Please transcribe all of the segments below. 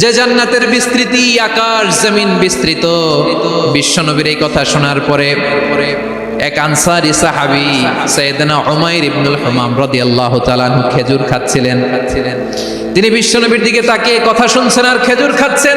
যে জান্নাতের বিস্তৃতি আকাশ, জমিন বিস্তৃত। বিশ্বনবীর এই কথা শোনার পরে এক আনসারি সাহাবি সৈয়দনা উমাইর ইবনুল হামাম রাদিয়াল্লাহু তাআলা খেজুর খাচ্ছিলেন। তিনি বিশ্বনবীর দিকে তাকিয়ে কথা শুনছেন আর খেজুর খাচ্ছেন।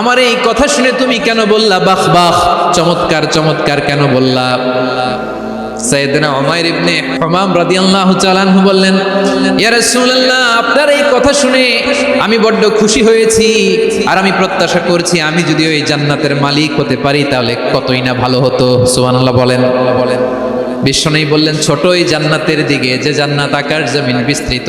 আমার এই কথা শুনে তুমি কেন বললা, বাহ বাহ, চমৎকার চমৎকার কেন বললা? সৈয়দনা উমাইর ইবনে হুমাম রাদিয়াল্লাহু তাআলা আনহু বললেন, ইয়া রাসূলুল্লাহ, আপনার এই কথা শুনে আমি বড্ড খুশি হয়েছি আর আমি প্রত্যাশা করছি আমি যদি ওই জান্নাতের মালিক হতে পারি তাহলে কতই না ভালো হতো। সুবহানাল্লাহ বলেন। বলেন বিশ্বনবী বললেন ছোট ওই জান্নাতের দিকে, যে জান্নাত আকাশ জমিন বিস্তৃত।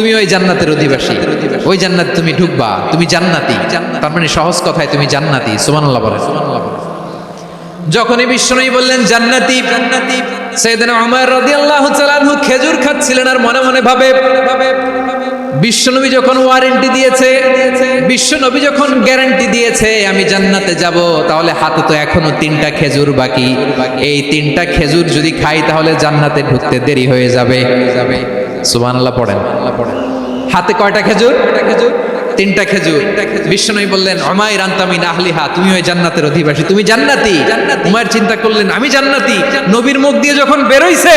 তুমি ওই জান্নাতের অধিবাসী। ওই জান্নাত তুমি ঢুকবা, তুমি জান্নাতি। তার মানে সহজ কথায় তুমি জান্নাতি, সুবহানাল্লাহ বলেন। যখনই বললেন, জান্নাতি। জান্নাতি সেদিন রাদিয়াল্লাহু তাআলা আনহু খেজুর খাচ্ছিলেন আর মনে মনে ভাবে বিশ্বনবী যখন ওয়ারেন্টি দিয়েছে বিশ্বনবী যখন গ্যারান্টি দিয়েছে, আমি জান্নাতে যাব, তাহলে হাতে তো এখনও তিনটা খেজুর বাকি। এই তিনটা খেজুর যদি খাই, তাহলে জান্নাতে ঢুকতে দেরি হয়ে যাবে যাবে। সুবহানাল্লাহ পড়েন। হাতে কয়টা খেজুর? খেজুর তিনটা খেজুর। বিশ্বনবী বললেন অমাই রান্তামিন আহলিহা তুমি ওই জান্নাতের অধিবাসী। তুমি জান্নাতি। উমায়ের চিন্তা করলেন, আমি জান্নাতি। নবীর মুখ দিয়ে যখন বেরোইছে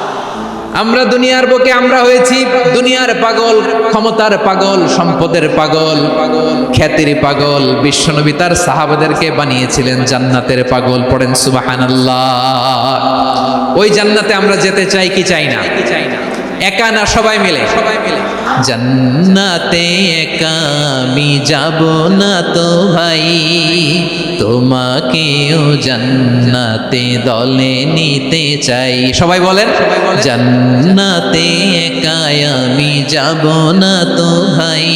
আমরা দুনিয়ার বুকে আমরা হয়েছি দুনিয়ার পাগল, ক্ষমতার পাগল, সম্পদের পাগল, খ্যাতির পাগল। বিশ্বনবী তার সাহাবাদেরকে বানিয়েছিলেন জান্নাতের পাগল। পড়েন সুবাহানাল্লাহ। ওই জান্নাতে আমরা যেতে চাই কি চাই না? একা না সবাই মিলে? সবাই মিলে জান্নাতে একা আমি যাব না তো ভাই। তোমাকেও জান্নাতে দলে নিতে চাই। সবাই বলেন? জান্নাতে একা আমি যাব না তো ভাই।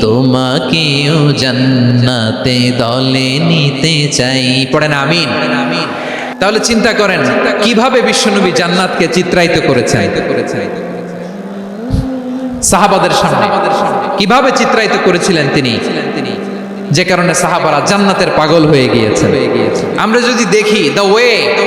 তোমাকেও জান্নাতে দলে নিতে চাই। পড়েন আমিন আমিন। তাহলে চিন্তা করেন, কীভাবে বিশ্বনবী জান্নাতকে চিত্রায়িত করেছে সাহাবাদের সামনে। কীভাবে চিত্রায়িত করেছিলেন তিনি? যে কারণে সাহাবারা জান্নাতের পাগল হয়ে গিয়েছে আমরা যদি দেখি the way the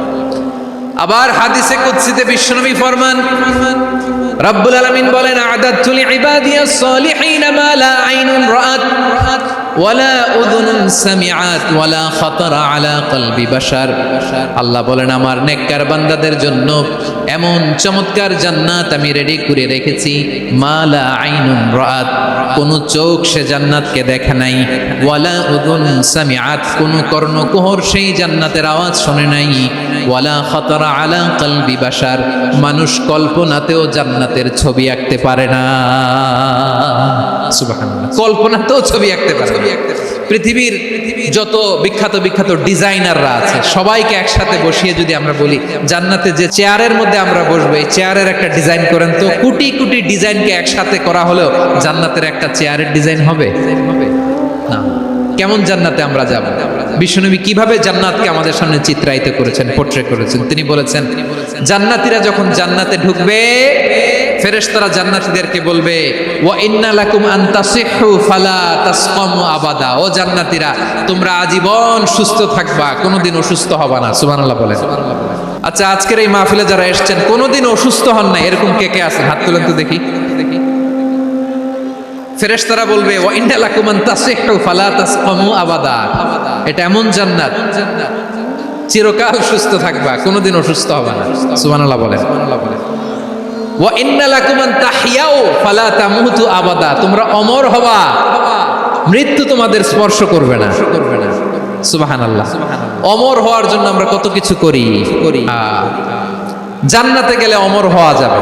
আবার হাদিসে কুদসিতে বিশ্বনবী ফরমান, রাব্বুল আলামিন বলেন, আদাতু ইবাদিয়াস সালিহিন মা লা আইনুন রাআত। ওয়ালা উযুনুন সামিআত ওয়ালা খাতারা আলা কলবি আল্লাহ বলেন, আমার নেককার বান্দাদের জন্য এমন চমৎকার জান্নাত আমি রেডি করে রেখেছি। মা লা আইনুন রাআত, কোন চোখ সে জান্নাতকে দেখে নাই। ওয়ালা উযুন সামিআত, কোন কর্ণকুহর সেই জান্নাতের আওয়াজ শুনে নাই। ওয়ালা খাতারা আলা কলবি বাশার, মানুষ কল্পনাতেও জান্নাতের ছবি আঁকতে পারে না। সুবহানাল্লাহ। কল্পনাতেও ছবি আঁকতে পারে। পৃথিবীর যত বিখ্যাত বিখ্যাত ডিজাইনাররা আছে, সবাইকে একসাথে বসিয়ে যদি আমরা বলি, জান্নাতে যে চেয়ারের মধ্যে আমরা বসবো, এই চেয়ারের একটা ডিজাইন করেন তো, কোটি কোটি ডিজাইনকে একসাথে করা হলেও জান্নাতের একটা চেয়ারের ডিজাইন হবে? না। কেমন জান্নাতে আমরা যাব? বিশ্বনবী কীভাবে জান্নাতকে আমাদের সামনে চিত্রায়িত করেছেন পোট্রে করেছেন? তিনি বলেছেন, জান্নাতীরা যখন জান্নাতে ঢুকবে ফেরেশতারা জান্নাতীদেরকে বলবে, ওয়া ইন্না লাকুম আন ফালা তাসকামু আবাদা। ও জান্নাতীরা, তোমরা আজীবন সুস্থ থাকবা, কোনোদিন অসুস্থ হবা না। সুবহানাল্লাহ বলেন। আচ্ছা আজকের এই মাহফিলে যারা এসেছেন, কোনোদিন অসুস্থ হন না এরকম কে কে আছেন? হাত তুলেন তো দেখি। ফেরেশতারা বলবে, ওয়া ইন্না লাকুম আন ফালা তাসকামু আবাদা। এটা এমন জান্নাত, চিরকাল সুস্থ থাকবা, কোনোদিন অসুস্থ হবে না। সুবহানাল্লাহ বলেন। ওয়া ইন্না তাহইয়াও ফালা আবাদা। তোমরা অমর হবা। মৃত্যু তোমাদের স্পর্শ করবে না। করবে না সুবহানাল্লাহ। অমর হওয়ার জন্য আমরা কত কিছু করি। করি জান্নাতে গেলে অমর হওয়া যাবে।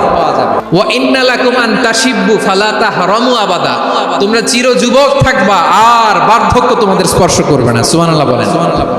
তাশিব্বু, ফালা আবাদা। তোমরা চির যুবক থাকবা, আর বার্ধক্য তোমাদের স্পর্শ করবে না। সুবহানাল্লাহ বলেন।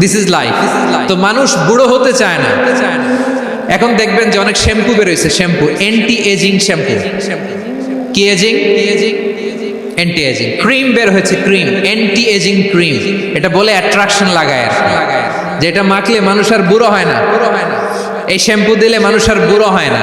দিস ইজ লাইফ তো মানুষ বুড়ো হতে চায় না। এখন দেখবেন যে অনেক শ্যাম্পু বেরোয়েছে শ্যাম্পু। Anti ageing shampoo. কি এজিং অ্যান্টি এজিং ক্রিম বের হয়েছে ক্রিম অ্যান্টি এজিং ক্রিম এটা বলে অ্যাট্রাকশন লাগায় কি। যেটা মাখলে মানুষ আর বুড়ো হয় না। এই শ্যাম্পু দিলে মানুষ আর বুড়ো হয় না।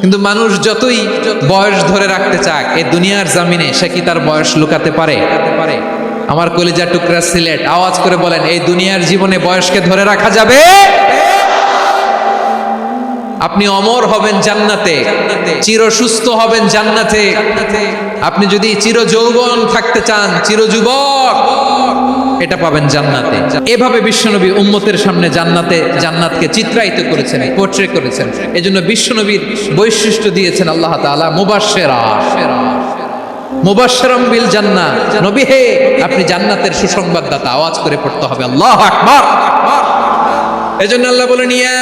কিন্তু মানুষ যতই বয়স ধরে রাখতে চাক এই দুনিয়ার জামিনে সে কি তার বয়স লুকাতে পারে? আমার কলিজা টুকরা সিলেট, আওয়াজ করে বলেন, এই দুনিয়ার জীবনে বয়সকে ধরে রাখা যাবে? আপনি অমর হবেন জান্নাতে, চির সুস্থ হবেন জান্নাতে। আপনি যদি চির যৌবন থাকতে চান, চির যুবক, এটা পাবেন জান্নাতে। এভাবে বিশ্বনবী উম্মতের সামনে জান্নাতে, জান্নাতকে চিত্রায়িত করেছেন পোর্ট্রে করেছেন। এজন্য বিশ্বনবীর বৈশিষ্ট্য দিয়েছেন আল্লাহ তাআলা, মুবাশশিরা। মুবাশশিরাম বিল জান্নাহ নবী হে, আপনি জান্নাতের সুসংবাদদাতা, আওয়াজ করে পড়তে হবে। আল্লাহু আকবার। এজন্য আল্লাহ বলেন, ইয়া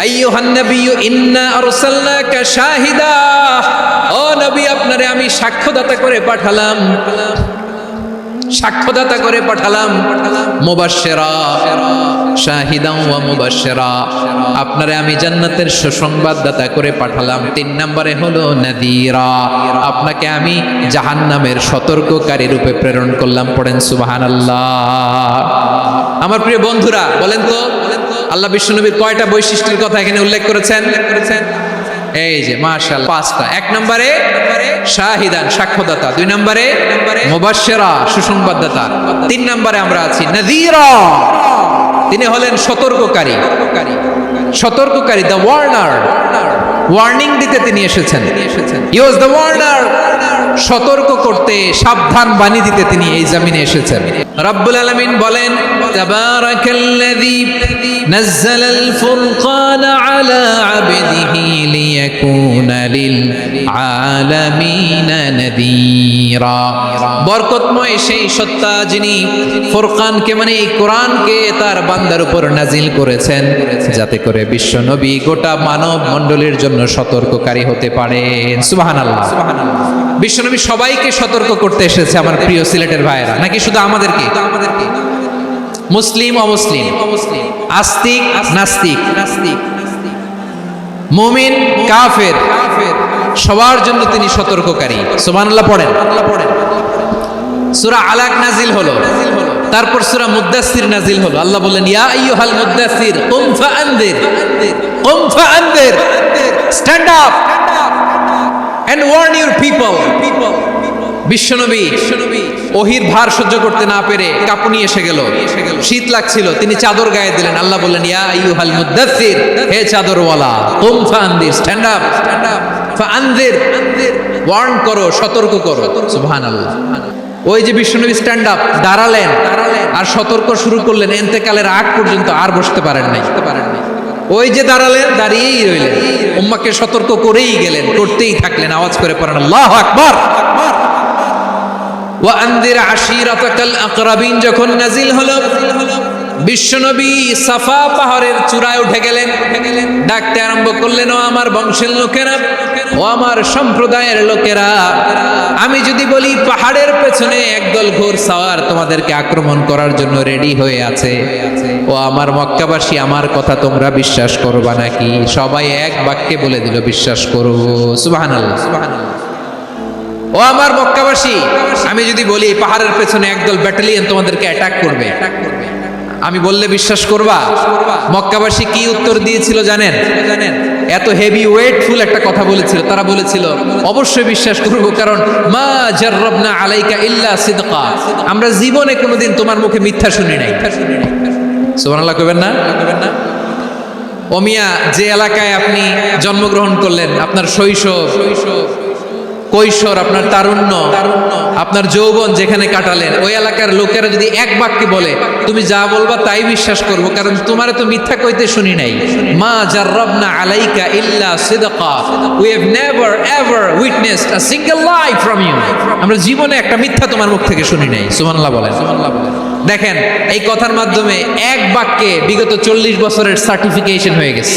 আইয়ুহান নাবিয়্যু ইন্না আরসালনাকা শাহিদা। ও নবী, আপনারে আমি সাক্ষ্যদাতা করে পাঠালাম। সাক্ষ্যদাতা করে পাঠালাম। মুবাশশিরা, শাহিদান ওয়া মুবাশশিরা। আপনারে আমি জান্নাতের সুসংবাদদাতা করে পাঠালাম। তিন নম্বরে হলো নাদিরা। আপনাকে আমি জাহান্নামের সতর্ককারী রূপে প্রেরণ করলাম। পড়েন সুবহানাল্লাহ। আমার প্রিয় বন্ধুরা, বলেন তো? আল্লাহ বিশ্বনবীর কয়টা বৈশিষ্ট্যের কথা এখানে উল্লেখ করেছেন? এই যে মার্শাল পাঁচটা। এক নম্বরে শাহিদান, সাক্ষ্যদাতা। দুই নম্বরে মুবাশশিরা, সুসংবাদদাতা। তিন নম্বরে আমরা আছি, নাযীরা। তিনি হলেন সতর্ককারী। সতর্ককারী দ্য ওয়ার্নার ওয়ার্নিং দিতে তিনি এসেছেন। ইউজ দ্য ওয়ার্নার সতর্ক করতে সাবধান বাণী দিতে তিনি এই জমিনে এসেছেন। রব্বুল আলামিন বলেন, তাবারাকাল্লাযী নাযালাল ফুরকান আলা আবদিহি লিয়াকুনা লিল আলামিনা নাযীরা বরকতময় সেই সত্তা যিনি ফুরকানকে মানে এই কোরআনকে তার বান্দার উপর নাজিল করেছেন, যাতে করে বিশ্ব নবী গোটা মানব মণ্ডলীর জন্য সতর্ককারী হতে পারেন। সুবহানাল্লাহ। বিশ্বনবী সবাইকে সতর্ক করতে এসেছে আমার প্রিয় সিলেটের ভাইয়েরা। নাকি শুধু আমাদেরকে? আমাদেরকে? মুসলিম অমুসলিম? আস্তিক নাস্তিক? নাস্তিক মুমিন কাফের? কাফের। সবার জন্য তিনি সতর্ককারী। সুবহানাল্লাহ পড়েন। পড়েন। সূরা আলাক নাজিল হলো। তারপর সূরা মুদ্দাসির নাজিল হলো। আল্লাহ বললেন ইয়া আইয়ুহাল মুদ্দাসির কুম ফাআনদির। কুম ফাআনদির। Stand up and warn your people বিশ্বনবী, ওহির ভার সহ্য করতে না পেরে কাঁপুনি এসে গেল। শীত লাগছিল, তিনি চাদর গায়ে দিলেন। আল্লাহ বললেন, ইয়া আইয়ুহাল মুদ্দাসির হে চাদরওয়ালা, কুম ফাআনদির স্ট্যান্ড আপ স্ট্যান্ড আপ ফাআনদির ওয়ার্ন করো, সতর্ক করো। সুবহানাল্লাহ। ওই যে বিশ্বনবী স্ট্যান্ড আপ দাঁড়ালেন। দাঁড়ালেন আর সতর্ক শুরু করলেন। এন্তেকালের আগ পর্যন্ত আর বসতে পারেন নাই পারেন নাই। ওই যে দাঁড়ালেন, দাঁড়িয়েই রইলেন। উম্মাকে সতর্ক করেই গেলেন, করতেই থাকলেন, আওয়াজ করে পড়েন, আল্লাহ আকবার! ওয়া আনদির আশিরাতাকাল আকরাবিন, যখন নাজিল হলো, বিশ্বনবী সাফা পাহাড়ের চূড়ায় উঠে গেলেন। ডাকতে আরম্ভ করলেন, ও আমার বংশের লোকেরা ও আমার সম্প্রদায়ের লোকেরা, আমি যদি বলি পাহাড়ের পেছনে একদল ঘোর সাওয়ার তোমাদেরকে আক্রমণ করার জন্য রেডি হয়ে আছে। ও আমার মক্কাবাসী, আমার কথা তোমরা বিশ্বাস করবা নাকি? সবাই এক বাক্যে বলে দিল, বিশ্বাস করো। সুবহানাল্লাহ। ও আমার মক্কাবাসী, আমি যদি বলি পাহাড়ের পেছনে একদল ব্যাটালিয়ন তোমাদেরকে অ্যাটাক করবে অ্যাটাক করবে। আমি বললে বিশ্বাস করবা? মক্কাবাসী কি উত্তর দিয়েছিল জানেন? জানেন এত হেভি ওয়েটফুল একটা কথা বলেছিল। তারা বলেছিল, অবশ্যই বিশ্বাস করব, কারণ মা জাররাবনা আলাইকা ইল্লা সিদকা। আমরা জীবনে কোনোদিন তোমার মুখে মিথ্যা শুনি নাই। সুবহানাল্লাহ কইবেন না? কইবেন না ওমিয়া যে এলাকায় আপনি জন্মগ্রহণ করলেন, আপনার শৈশব শৈশব কৈশোর আপনার তারুণ্য, আপনার যৌবন যেখানে কাটালেন, ওই এলাকার লোকেরা যদি এক বাক্যে বলে, তুমি যা বলবা তাই বিশ্বাস করব, কারণ তোমার তো মিথ্যা কইতে শুনি নাই। মা জাররাবনা আলাইকা ইল্লা সিদকা। We have never ever witnessed a single lie from you আমরা জীবনে একটা মিথ্যা তোমার মুখ থেকে শুনি নাই, সুবহানাল্লাহ বলেন। সুবহানাল্লাহ বলেন দেখেন, এই কথার মাধ্যমে এক বাক্যে বিগত চল্লিশ বছরের সার্টিফিকেশন হয়ে গেছে।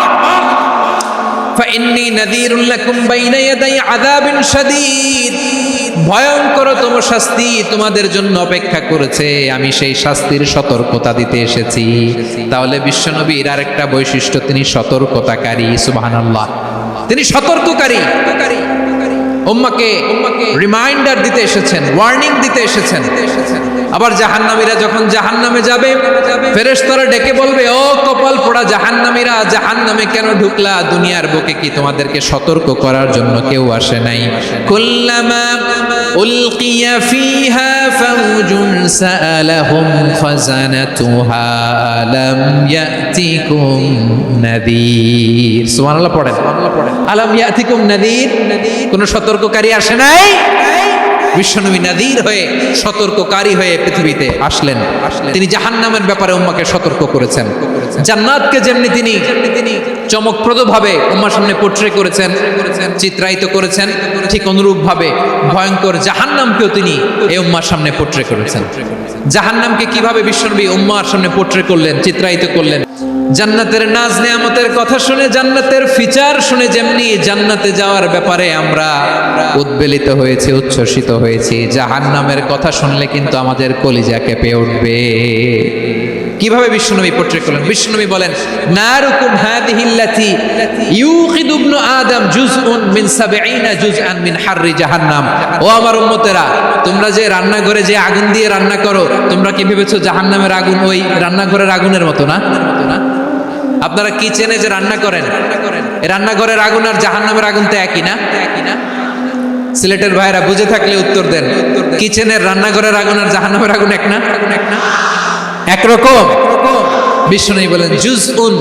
فإني نذير لكم بين يدي عذاب شديد ভয়ঙ্করতম শাস্তি তোমাদের জন্য অপেক্ষা করেছে আমি সেই শাস্তির সতর্কতা দিতে এসেছি তাহলে বিশ্বনবীর আরেকটা বৈশিষ্ট্য তিনি সতর্কতাকারী সুবহানাল্লাহ তিনি সতর্ককারী উম্মাকে রিমাইন্ডার দিতে এসেছেন ওয়ার্নিং দিতে এসেছেন। আবার জাহান্নামীরা যখন জাহান্নামে যাবে, ফেরেশতারা ডেকে বলবে, ও কপাল পোড়া জাহান্নামীরা, জাহান্নামে কেন ঢুকলা? দুনিয়ার বুকে কি তোমাদেরকে সতর্ক করার জন্য কেউ আসে নাই? কুল্লামা উলকিয়া ফিহা ফাউজুন সাআলাহুম খাজানাতুহা আলাম ইয়াতিকুম নাযীর সুবহানাল্লাহ পড়েন। আলাম ইয়াতিকুম নাযীর কোন সতর্ককারী আসে নাই? বিশ্বনবী নাদির হয়ে সতর্ককারী হয়ে পৃথিবীতে আসলেন। তিনি জাহান্নামের ব্যাপারে উম্মাকে সতর্ক করেছেন। জান্নাতকে যেমনি তিনি তিনি চমকপ্রদ ভাবে উম্মার সামনে পোট্রে করেছেন, চিত্রায়িত করেছেন, ঠিক অনুরূপ ভাবে ভয়ঙ্কর জাহান্নামকেও তিনি এই উম্মার সামনে পোট্রে করেছেন। জাহান্নামকে কীভাবে বিশ্বনবী উম্মার সামনে পোট্রে করলেন, চিত্রায়িত করলেন? জান্নাতের নাজ নেয়ামতের কথা শুনে, জান্নাতের ফিচার শুনে যেমনি জান্নাতে যাওয়ার ব্যাপারে আমরা উদ্বেলিত হয়েছি, উচ্ছ্বসিত হয়েছি, জাহান্নামের কথা শুনলে কিন্তু আমাদের কলিজা কেঁপে উঠবে। কীভাবে বিশ্বনবী পোট্রেট করলেন? বিশ্বনবী বলেন, নারুকুম হাদিহিল্লাতি ইউকিদু ইবনু আদম জুজউন মিন সাবঈনা জুজআন মিন হাররি জাহান্নাম। ও আমার উম্মতেরা, তোমরা যে রান্নাঘরে যে আগুন দিয়ে রান্না করো, তোমরা কি ভেবেছো জাহান্নামের আগুন ওই রান্নাঘরের আগুনের মতো না? আপনারা কিচেনে যে রান্না করেন? রান্নাঘরের আগুন আর জাহান্নামের আগুন তো একই না? একই না সিলেটের ভাইরা বুঝে থাকলে উত্তর দেন। কিচেনের রান্নাঘরের আগুন আর জাহান্নামের আগুন এক না এক না? একরকম। বিষ্ণু বলেন জুজ উন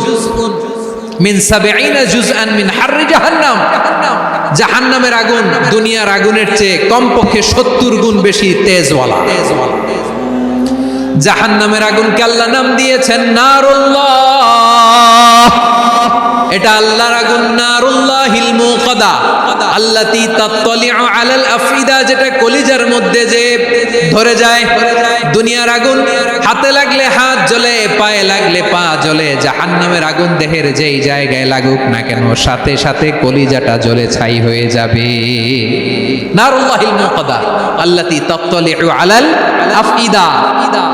মিন সাবেঈনা জুজআন মিন হাররি জাহান্নাম। জাহান্নামের আগুন দুনিয়ার আগুনের চেয়ে কমপক্ষে সত্তর গুণ বেশি তেজওয়ালা। জাহান্নামের আগুন আল্লাহ নাম দিয়েছেন, নারুল্লাহ। এটা আল্লাহর আগুন, নারুল্লাহিল মুকাদা আল্লাতি তাত্তালিউ আলাল আফিদা যেটা কলিজার মধ্যে যে ধরে যায় দুনিয়ার আগুন। হাতে লাগলে হাত জ্বলে, পায়ে লাগলে পা জ্বলে। জাহান্নামের আগুন দেহের যেই জায়গায় লাগুক না কেন, সাথে সাথে কলিজাটা জ্বলে ছাই হয়ে যাবে। নারুল্লাহিল মুকাদা আল্লাতি তাত্তালিউ আলাল আফিদা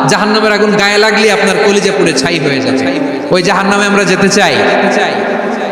জাহান্নামের আগুন গায়ে লাগলে আপনার কলিজা পুড়ে ছাই হয়ে যাবে। ওই জাহান্নামে আমরা যেতে চাই।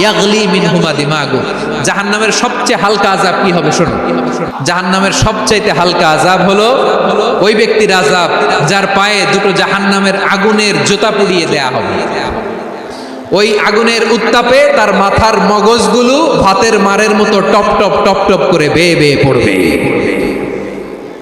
ইয়াগলি মিনহুমা দিমাগু। জাহান্নামের সবচেয়ে হালকা আযাব কি হবে শুনুন জাহান্নামের সবচাইতে হালকা আযাব হলো ওই ব্যক্তির আযাব যার পায়ে দুটো জাহান্নামের আগুনের জুতা পুড়িয়ে দেয়া হবে। ওই আগুনের উত্তাপে তার মাথার মগজগুলো ভাতের মারের মতো টপ টপ টপ টপ করে বেয়ে বেয়ে পড়বে।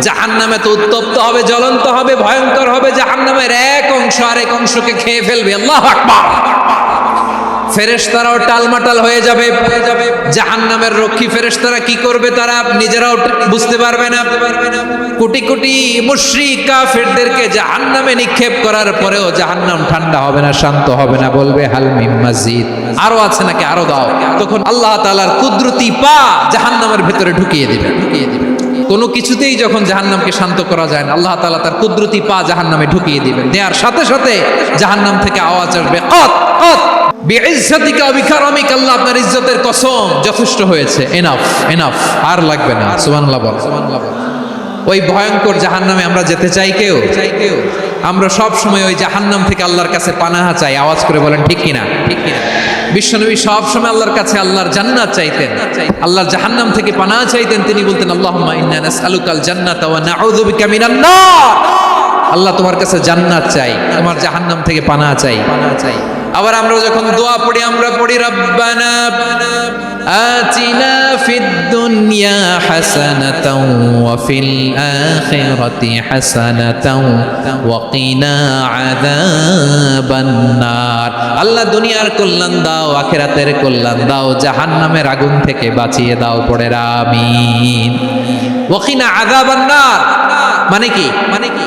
জাহান নামে তো উত্তপ্ত হবে, জ্বলন্ত হবে, ভয়ঙ্কর হবে জাহান নামের এক অংশ আরেক অংশকে খেয়ে ফেলবে। আল্লাহ আকবার। টালমাটাল হয়ে যাবে। রক্ষী কি করবে তারা নিজেরাও বুঝতে পারবে না। কোটি কোটি নিক্ষেপ করার পরেও জাহান্নাম ঠান্ডা হবে না, শান্ত হবে না, বলবে হালমিম মসজিদ আরও আছে নাকি? আরও দাও। তখন আল্লাহ তাআলার কুদরতি পা জাহান্নামের ভেতরে ঢুকিয়ে দিবে ঢুকিয়ে দিবে। কোনো কিছুতেই যখন জাহান্নামকে শান্ত করা যায় না, আল্লাহ তাআলা তার কুদরতি পা জাহান্নামে ঢুকিয়ে দিবেন। দেওয়ার সাথে সাথে জাহান্নাম থেকে আওয়াজ আসবে আমরা সব সময় ওই জাহান্নাম থেকে আল্লাহর কাছে পানাহা চাই, আওয়াজ করে বলেন ঠিক কিনা ঠিক কিনা? বিশ্বনবী সব সময় আল্লাহর কাছে আল্লাহর জান্নাত চাইতেন। আল্লাহর জাহান্নাম থেকে পানা চাইতেন, তিনি বলতেন, আল্লাহুম্মা ইন্না নাসআলুকাল জান্নাত ওয়া নাউযু বিকা মিনান নার। আল্লাহ তোমার কাছে জান্নাত চাই, তোমার জাহান্নাম থেকে পানা চাই পানা চাই। আবার আমরা যখন দোয়া পড়ি, আমরা পড়ি, রব্বানা দুনিয়া হাসানাতাও ওয়া ফিল আখিরাতি হাসানাতাও ওয়া কিনা আযাবান নার আল্লাহ দুনিয়ার কল্যাণ দাও, আখিরাতের কল্যাণ দাও, জাহান্নামের আগুন থেকে বাঁচিয়ে দাও পড়ে আমিন। ওয়া কিনা আযাবান নার। মানে কি? মানে কি?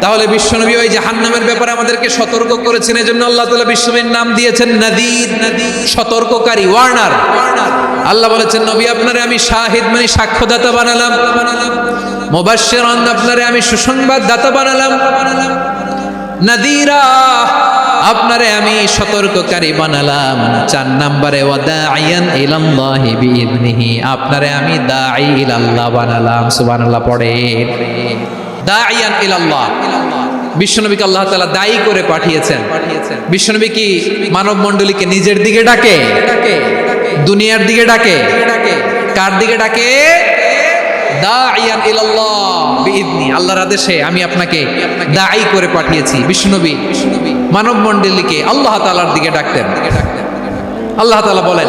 তাহলে বিশ্বনবী ওই জাহান্নামের ব্যাপারে আমাদেরকে সতর্ক করেছেন, এজন্য আল্লাহ তাআলা বিশ্বনবীর নাম দিয়েছেন নাদির সতর্ককারী, ওয়ার্নার। ওয়ার্নার আল্লাহ বলেছেন, নবী, আপনারে আমি শাহিদ মানে সাক্ষ্যদাতা বানালাম। মুবাশশিরান আপনারে আমি সুসংবাদ দাতা বানালাম। নাদিরা, আপনারে আমি সতর্ককারী বানালাম। চার নম্বরে আপনারে আমি দাঈ ইলাল্লাহ বানালাম। সুবহানাল্লাহ পড়ে দাইয়ান ইলাল্লাহ। বিশ্বনবীকে আল্লাহ তাআলা দায়ী করে পাঠিয়েছেন। বিশ্বনবী কি মানব মণ্ডলীকে নিজের দিকে ডাকে? দুনিয়ার দিকে ডাকে? কার দিকে ডাকে? আল্লাহর আদেশে আমি আপনাকে দায়ী করে পাঠিয়েছি। বিষ্ণুনবী মানব মণ্ডলীকে আল্লাহ তাআলার দিকে ডাকতেন। আল্লাহ তাআলা বলেন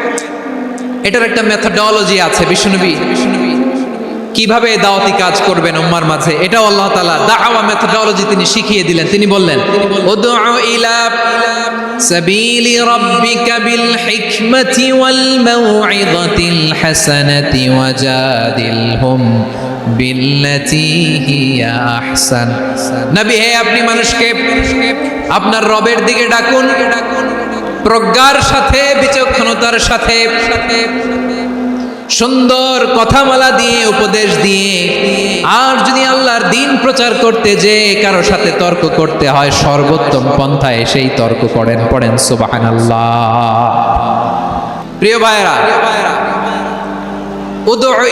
এটার একটা মেথডোলজি আছে বিশ্বনবী কীভাবে দাওয়াতি কাজ করবেন উম্মার মাঝে? এটাও আল্লাহ তাআলা দাওয়া মেথডোলজি তিনি শিখিয়ে দিলেন। তিনি বললেন, উদউ ইলা সাবিলি রাব্বিকা বিল হিকমাতি ওয়াল মাউইযাতিল হাসানাতি ওয়াজাদিলহুম আহসান। নবী, হে আপনি মানুষকে, আপনার রবের দিকে ডাকুন ডাকুন। প্রজ্ঞার সাথে, বিচক্ষণতার সাথে, সুন্দর কথামালা দিয়ে, উপদেশ দিয়ে, আর যদি আল্লাহর দিন প্রচার করতে যে কারও সাথে তর্ক করতে হয়, সর্বোত্তম পন্থায় সেই তর্ক করেন, পড়েন সুবাহান আল্লাহ প্রিয় ভাইরা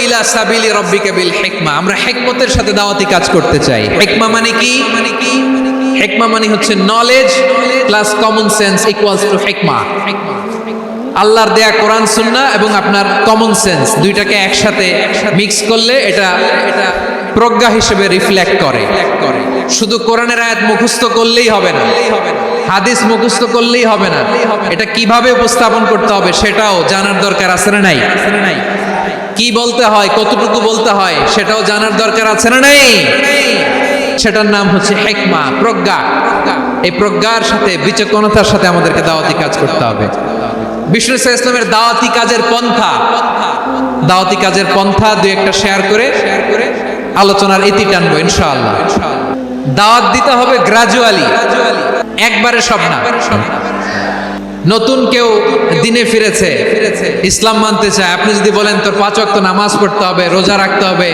ইলা হিকমা। আমরা হিকমতের সাথে দাওয়াতি কাজ করতে চাই। হিকমা মানে কি? হিকমা মানে হচ্ছে knowledge knowledge plus common sense equals to হিকমা আল্লাহর দেয়া কোরআন সুন্না এবং আপনার কমন সেন্স দুইটাকে একসাথে মিক্স করলে এটা এটা প্রজ্ঞা হিসেবে রিফ্লেক্ট করে। শুধু কোরআনের আয়াত মুখস্থ করলেই হবে না, হাদিস মুখস্থ করলেই হবে না, এটা কীভাবে উপস্থাপন করতে হবে সেটাও জানার দরকার আছে না নাই? কি বলতে হয়, কতটুকু বলতে হয় সেটাও জানার দরকার আছে না নাই? সেটার নাম হচ্ছে হেকমা প্রজ্ঞা। এই প্রজ্ঞার সাথে, বিচক্ষণতার সাথে আমাদেরকে দাওয়াতি কাজ করতে হবে। বিষ্ণু ইসলামের দাওয়াতি কাজের পন্থা। দাওয়াতি কাজের পন্থা দুই একটা শেয়ার করে শেয়ার করে আলোচনার ইতি টানবো, ইনশাআল্লাহ। দাওয়াত দিতে হবে গ্রাজুয়ালি একবারে সব না। নতুন কেউ দিনে ফিরেছে, ইসলাম মানতে চায়। আপনি যদি বলেন, তোর পাঁচ ওয়াক্ত নামাজ পড়তে হবে, রোজা রাখতে হবে,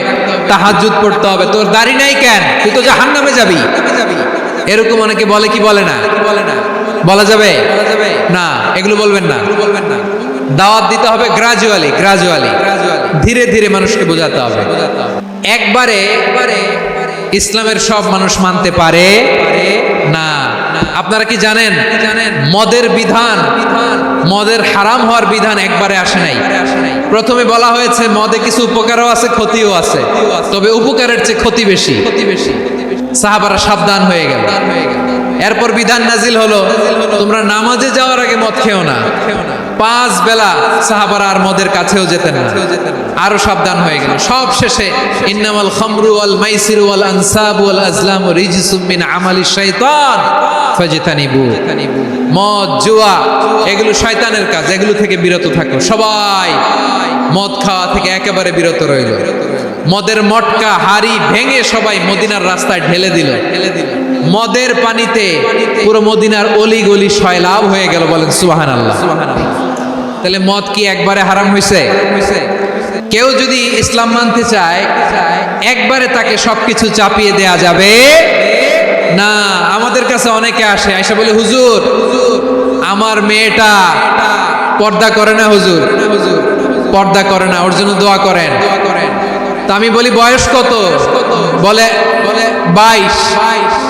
তাহাজ্জুদ পড়তে হবে। তোর দাড়ি নাই কেন? তুই তো জাহান্নামে যাবি। এরকম অনেকে বলে কি বলে না? বলে যাবে? না, এগুলো বলবেন না। বলবেন না দাওয়াত দিতে হবে গ্রাজুয়ালি গ্রাজুয়ালি ধীরে ধীরে মানুষকে বোঝাতে হবে। একবারে ইসলামের সব মানুষ মানতে পারে না। আপনারা কি জানেন? মদের বিধান, মদের হারাম হওয়ার বিধান একবারে আসে নাই। প্রথমে বলা হয়েছে, মদে কিছু উপকারও আছে, ক্ষতিও আছে। তবে উপকারের চেয়ে ক্ষতি বেশি ক্ষতি বেশি। সাহাবারা সাবধান হয়ে গেল। এরপর বিধান নাজিল হলো, তোমরা নামাজে যাওয়ার আগে মদ খেও না। পাঁচ বেলা সাহাবারা আর মদের কাছেও যেতেন না। আরও সাবধান হয়ে গেল। সব শেষে ইন্নামাল খামরু মাইসির ওয়াল আনসাব আজলাম রিজসুম আমালি শাইতান ফাজতানিবু। মদ, জুয়া, এগুলো শয়তানের কাজ। এগুলো থেকে বিরত থাকো। সবাই মদ খাওয়া থেকে একেবারে বিরত রইল। মদের মটকা, হাড়ি ভেঙে সবাই মদিনার রাস্তায় ঢেলে দিল। ঢেলে দিল মদের পানিতে পুরো মদিনার অলি গলি সয়লাভ হয়ে গেল বলেন সুবাহান আল্লাহ তাহলে মদ কি একবারে হারাম হয়েছে কেউ যদি ইসলাম মানতে চায়, একবারে তাকে সবকিছু চাপিয়ে দেয়া যাবে? না, আমাদের কাছে অনেকে আসে আয়সা বলে, হুজুর, আমার মেয়েটা পর্দা করে না হুজুর? পর্দা করে না, ওর জন্য দোয়া করেন। তা আমি বলি, বয়স কত? বলে বলে, বাইশ।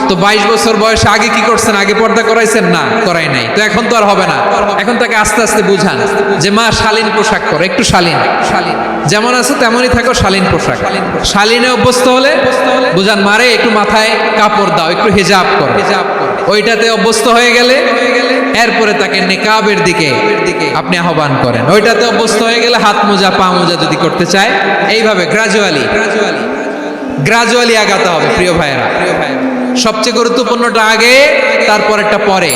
তো বাইশ বছর বয়স আগে কি করছেন? আগে পর্দা করাইছেন? না, করাই নাই। তো এখন তো আর হবে না। এখন তাকে আস্তে আস্তে বুঝান যে, মা, শালীন পোশাক করো একটু শালীন। শালীন যেমন আছে, তেমনই থাকো, শালীন পোশাক। শালীনে অভ্যস্ত হলে বুঝান মারে একটু মাথায় কাপড় দাও, একটু হেজাব করো হেজাব কর। ওইটাতে অভ্যস্ত হয়ে গেলে এরপরে তাকে নেকাবের দিকে আপনি আহ্বান করেন। ওইটাতে অভ্যস্ত হয়ে গেলে হাত মোজা, পা মোজা যদি করতে চায়, এইভাবে গ্রাজুয়ালি গ্রাজুয়ালি গ্রাজুয়ালি আগাতে হবে প্রিয় ভাইয়েরা প্রিয় ভাইয়েরা। সবচেয়ে গুরুত্বপূর্ণটা আগে, তারপরেরটা পরে।